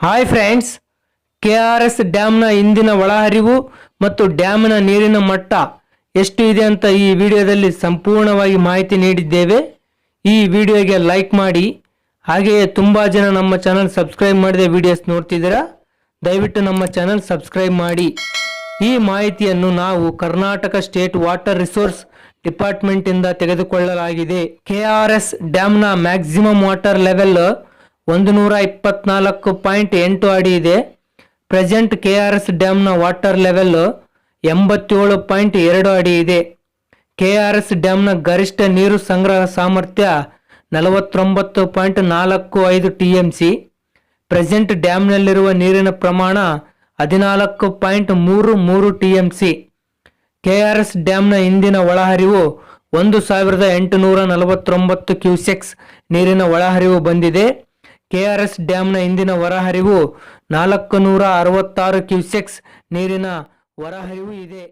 Hi friends K R S ಡ್ಯಾಮ್ನ ಇಂದಿನ ಒಳಹರಿವು ಮತ್ತು ಡ್ಯಾಮ್ನ ನೀರಿನ ಮಟ್ಟ ಎಷ್ಟು ಇದೆ ಅಂತ ಈ ವಿಡಿಯೋದಲ್ಲಿ ಸಂಪೂರ್ಣವಾಗಿ ಮಾಹಿತಿ ನೀಡಿದ್ದೇವೆ. ಈ ವಿಡಿಯೋಗೆ ಲೈಕ್ ಮಾಡಿ. ಹಾಗೆಯೇ ತುಂಬ ಜನ ನಮ್ಮ ಚಾನಲ್ ಸಬ್ಸ್ಕ್ರೈಬ್ ಮಾಡಿದೆ ವಿಡಿಯೋಸ್ ನೋಡ್ತಿದ್ದೀರಾ? ದಯವಿಟ್ಟು ನಮ್ಮ ಚಾನಲ್ ಸಬ್ಸ್ಕ್ರೈಬ್ ಮಾಡಿ. ಈ ಮಾಹಿತಿಯನ್ನು ನಾವು ಕರ್ನಾಟಕ ಸ್ಟೇಟ್ ವಾಟರ್ ರಿಸೋರ್ಸ್ ಡಿಪಾರ್ಟ್ಮೆಂಟಿಂದ ತೆಗೆದುಕೊಳ್ಳಲಾಗಿದೆ. ಕೆ ಆರ್ ಎಸ್ ಡ್ಯಾಮ್ನ ಮ್ಯಾಕ್ಸಿಮಮ್ ವಾಟರ್ ಲೆವೆಲ್ ಒಂದು ನೂರ ಇಪ್ಪತ್ನಾಲ್ಕು ಪಾಯಿಂಟ್ ಎಂಟು ಅಡಿ ಇದೆ. ಪ್ರೆಸೆಂಟ್ ಕೆ ಆರ್ ಎಸ್ ಡ್ಯಾಮ್ನ ವಾಟರ್ ಲೆವೆಲ್ ಎಂಬತ್ತೇಳು ಪಾಯಿಂಟ್ ಎರಡು ಅಡಿ ಇದೆ. ಕೆ ಆರ್ ಎಸ್ ಡ್ಯಾಮ್ನ ಗರಿಷ್ಠ ನೀರು ಸಂಗ್ರಹ ಸಾಮರ್ಥ್ಯ ನಲವತ್ತೊಂಬತ್ತು ಪಾಯಿಂಟ್ ನಾಲ್ಕು ಐದು ಟಿ ಎಂ ಸಿ. ಪ್ರೆಸೆಂಟ್ ಡ್ಯಾಮ್ನಲ್ಲಿರುವ ನೀರಿನ ಪ್ರಮಾಣ ಹದಿನಾಲ್ಕು ಪಾಯಿಂಟ್ ಮೂರು ಮೂರು T M C. K R S ಡ್ಯಾಮ್ನ ಇಂದಿನ ಒಳಹರಿವು ಒಂದು ಸಾವಿರದ ಎಂಟುನೂರ ನಲವತ್ತೊಂಬತ್ತು ಕ್ಯೂಸೆಕ್ಸ್ ನೀರಿನ ಒಳಹರಿವು ಬಂದಿದೆ. ಕೆಆರ್ಎಸ್ ಡ್ಯಾಂನ ಇಂದಿನ ಹೊರಹರಿವು ನಾಲ್ಕು ನೂರ ಅರವತ್ತಾರು ಕ್ಯೂಸೆಕ್ಸ್ ನೀರಿನ ಹೊರಹರಿವು ಇದೆ.